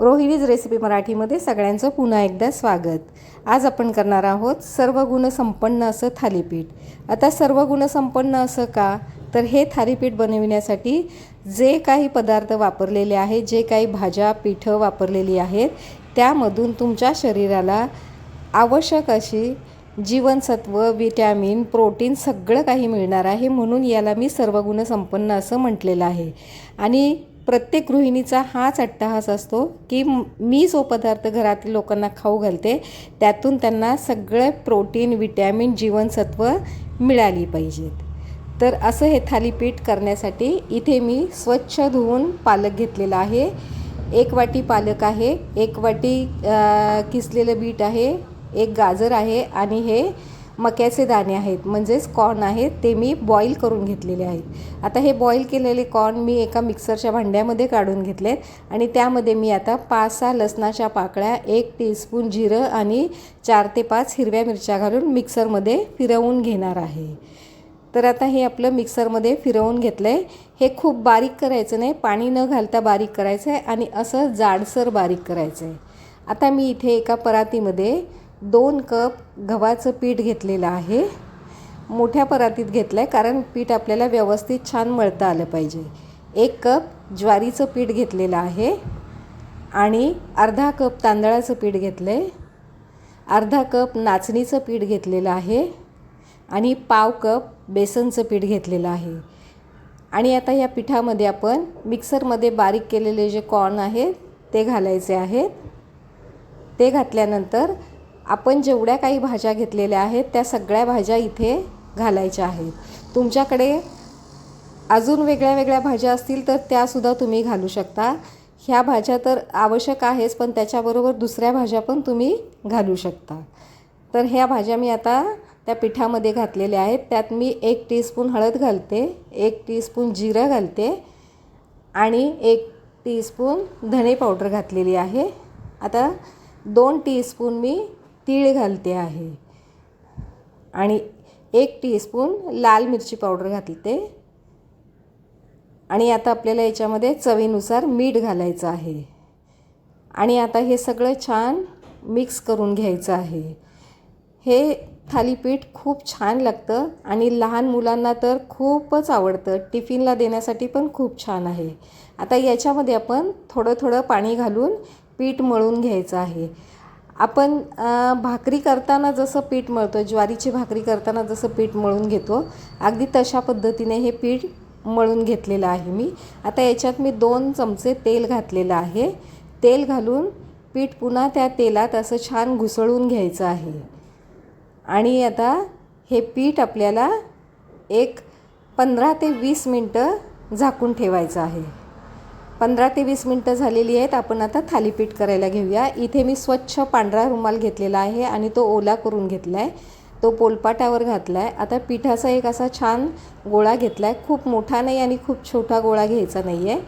Rohini's recipe मराठीमध्ये सगळ्यांचं पुन्हा एकदा स्वागत. आज आपण करणार आहोत सर्व गुणसंपन्न असं थालीपीठ. आता सर्व गुणसंपन्न असं का? तर हे थालीपीठ बनविण्यासाठी जे काही पदार्थ वापरलेले आहेत जे काही भाज्या पिठं वापरलेली आहेत त्यामधून तुमच्या शरीराला आवश्यक अशी जीवनसत्व विटॅमिन प्रोटीन सगळं काही मिळणार आहे म्हणून याला मी सर्व गुणसंपन्न असं म्हटलेलं आहे. आणि प्रत्येक गृहिणीचा हाच अट्टहास असतो की मी जो पदार्थ घरातील लोकांना खाऊ घालते त्यातून त्यांना सगळे प्रोटीन विटॅमिन जीवनसत्व मिळाली पाहिजेत. तर असं हे थालीपीठ करण्यासाठी इथे मी स्वच्छ धुवून पालक घेतलेला आहे. एक वाटी पालक आहे एक वाटी किसलेलं बीट आहे एक गाजर आहे आणि हे मक्याचे दाणे आहेत म्हणजेच कॉर्न आहेत ते मी बॉईल करून घेतलेले आहेत. आता हे बॉईल केलेले कॉर्न मी एका मिक्सरच्या भांड्यामध्ये काढून घेतले आणि त्यामध्ये मी आता पाच सहा लसणाच्या पाकळ्या एक टीस्पून जिरं आणि चार ते पाच हिरव्या मिरच्या घालून मिक्सरमध्ये फिरवून घेणार आहे. तर आता हे आपलं मिक्सरमध्ये फिरवून घेतलं आहे हे खूप बारीक करायचं नाही पाणी न घालता बारीक करायचं आहे आणि असं जाडसर बारीक करायचं आहे आता मी इथे एका परातीमध्ये दोन कप गव्हाचं पीठ घेतलेलं आहे. मोठ्या परातीत घेतलं आहे कारण पीठ आपल्याला व्यवस्थित छान मळता आलं पाहिजे. एक कप ज्वारीचं पीठ घेतलेलं आहे आणि अर्धा कप तांदळाचं पीठ घेतलं आहे अर्धा कप नाचणीचं पीठ घेतलेलं आहे आणि पाव कप बेसनचं पीठ घेतलेलं आहे. आणि आता या पिठामध्ये आपण मिक्सरमध्ये बारीक केलेले जे कॉर्न आहेत ते घालायचे आहेत. ते घातल्यानंतर आपण जेवढ्या काही भाज्या घेतलेल्या आहेत त्या सगळ्या भाज्या इथे घालायच्या आहेत. तुमच्याकडे अजून वेगळ्या वेगळ्या भाज्या असतील तर त्यासुद्धा तुम्ही घालू शकता. ह्या भाज्या तर आवश्यक आहेच पण त्याच्याबरोबर दुसऱ्या भाज्या पण तुम्ही घालू शकता. तर ह्या भाज्या मी आता त्या पिठामध्ये घातलेल्या आहेत. त्यात मी एक टीस्पून हळद घालते एक टीस्पून जिरं घालते आणि एक टीस्पून धणे पावडर घातलेली आहे. आता दोन टीस्पून मी तीळ घालते आहे. आणि एक टीस्पून लाल मिरची पावडर घालते. आणि आता आपल्याला याच्यामध्ये चवीनुसार मीठ घालायचं आहे. आणि आता हे सगळं छान मिक्स करून घ्यायचं आहे. हे थालीपीठ खूप छान लागतं आणि लहान मुलांना तर खूपच आवडतं. टिफिनला देण्यासाठी पण खूप छान आहे. आता याच्यामध्ये आपण थोडं थोडं पाणी घालून पीठ मळून घ्यायचं आहे. आपण भाकरी करताना जसं पीठ मळतो ज्वारीची भाकरी करताना जसं पीठ मळून घेतो अगदी तशा पद्धतीने हे पीठ मळून घेतलेलं आहे मी. आता याच्यात मी दोन चमचे तेल घातलेलं आहे. तेल घालून पीठ पुन्हा त्या तेलात असं छान घुसळून घ्यायचं आहे. आणि आता हे पीठ आपल्याला एक पंधरा ते वीस मिनटं झाकून ठेवायचं आहे. पंधरा ते वीस मिनटं झालेली आहेत. आपण आता थालीपीठ करायला घेऊया. इथे मी स्वच्छ पांढरा रुमाल घेतलेला आहे आणि तो ओला करून घेतला आहे तो पोलपाटावर घातला आहे आता पिठाचा एक असा छान गोळा घेतला आहे खूप मोठा नाही आणि खूप छोटा गोळा घ्यायचा नाही आहे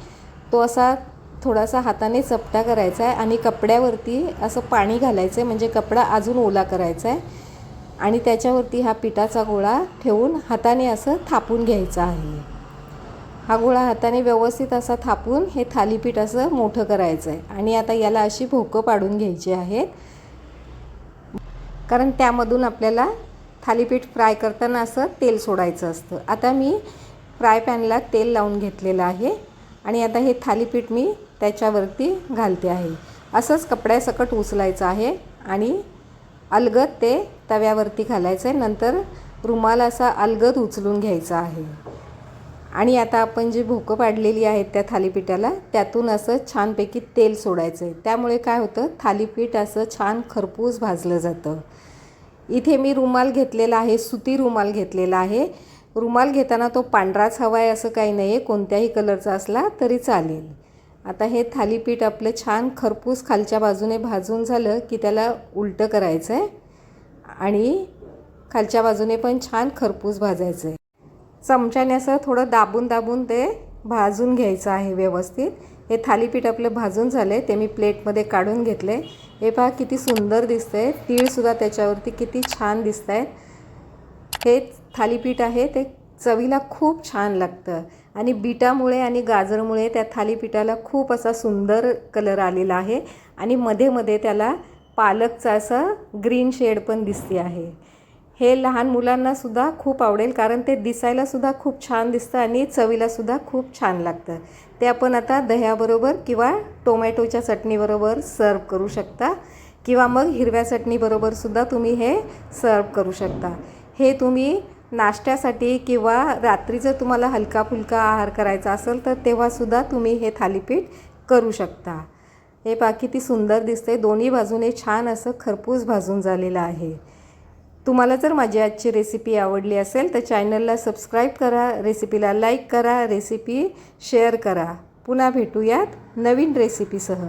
तो असा थोडासा हाताने चपटा करायचा आहे आणि कपड्यावरती असं पाणी घालायचं आहे म्हणजे कपडा अजून ओला करायचा आहे आणि त्याच्यावरती हा पिठाचा गोळा ठेवून हाताने असं थापून घ्यायचा आहे. हा गोळा हाताने व्यवस्थित असा थापून हे थालीपीठ असं मोठं करायचं आहे आणि आता याला अशी भोकं पाडून घ्यायची आहेत. कारण त्यामधून आपल्याला थालीपीठ फ्राय करताना असं तेल सोडायचं असतं. आता मी फ्राय पॅनला तेल लावून घेतलेलं आहे. आणि आता हे थालीपीठ मी त्याच्यावरती घालते आहे. असंच कपड्यासकट उचलायचं आहे. आणि अलगद ते तव्यावरती घालायचं आहे नंतर रुमाल असा अलगद उचलून घ्यायचा आहे. आणि आता आपण जी भोकं पाडलेली आहेत त्या थालीपीठाला त्यातून असं छानपैकी तेल सोडायचं आहे त्यामुळे काय होतं? थालीपीठ असं छान खरपूस भाजलं जातं. इथे मी रुमाल घेतलेला आहे सुती रुमाल घेतलेला आहे. रुमाल घेताना तो पांढराच हवा आहे असं काही नाही आहे कोणत्याही कलरचा असला तरी चालेल. आता हे थालीपीठ आपलं छान खरपूस खालच्या बाजूने भाजून झालं की त्याला उलटं करायचं आहे आणि खालच्या बाजूने पण छान खरपूस भाजायचं आहे चमच्याने असं थोडं दाबून दाबून ते भाजून घ्यायचं आहे व्यवस्थित. हे थालीपीठ आपलं भाजून झालं आहे ते मी प्लेटमध्ये काढून घेतले. हे पहा किती सुंदर दिसतं आहे तीळसुद्धा त्याच्यावरती किती छान दिसत आहेत हे थालीपीठ आहे ते चवीला खूप छान लागतं. आणि बीटामुळे आणि गाजरमुळे त्या थालीपीठाला खूप असा सुंदर कलर आलेला आहे. आणि मध्ये मध्ये त्याला पालकचा असं ग्रीन शेड पण दिसते आहे. हे लहान मुलांनासुद्धा खूप आवडेल कारण ते दिसायलासुद्धा खूप छान दिसतं आणि चवीलासुद्धा खूप छान लागतं. ते आपण आता दह्याबरोबर किंवा टोमॅटोच्या चटणीबरोबर सर्व करू शकता किंवा मग हिरव्या चटणीबरोबरसुद्धा तुम्ही हे सर्व करू शकता. हे तुम्ही नाश्त्यासाठी किंवा रात्री जर तुम्हाला हलका फुलका आहार करायचा असेल तर तेव्हासुद्धा तुम्ही हे थालीपीठ करू शकता. हे पा किती सुंदर दिसते दोन्ही बाजूने छान असं खरपूस भाजून झालेलं आहे. तुम्हाला जर माझी आजची रेसिपी आवडली असेल तर चॅनलला सबस्क्राईब करा रेसिपीला लाईक करा रेसिपी शेअर करा. पुन्हा भेटूयात नवीन रेसिपीसह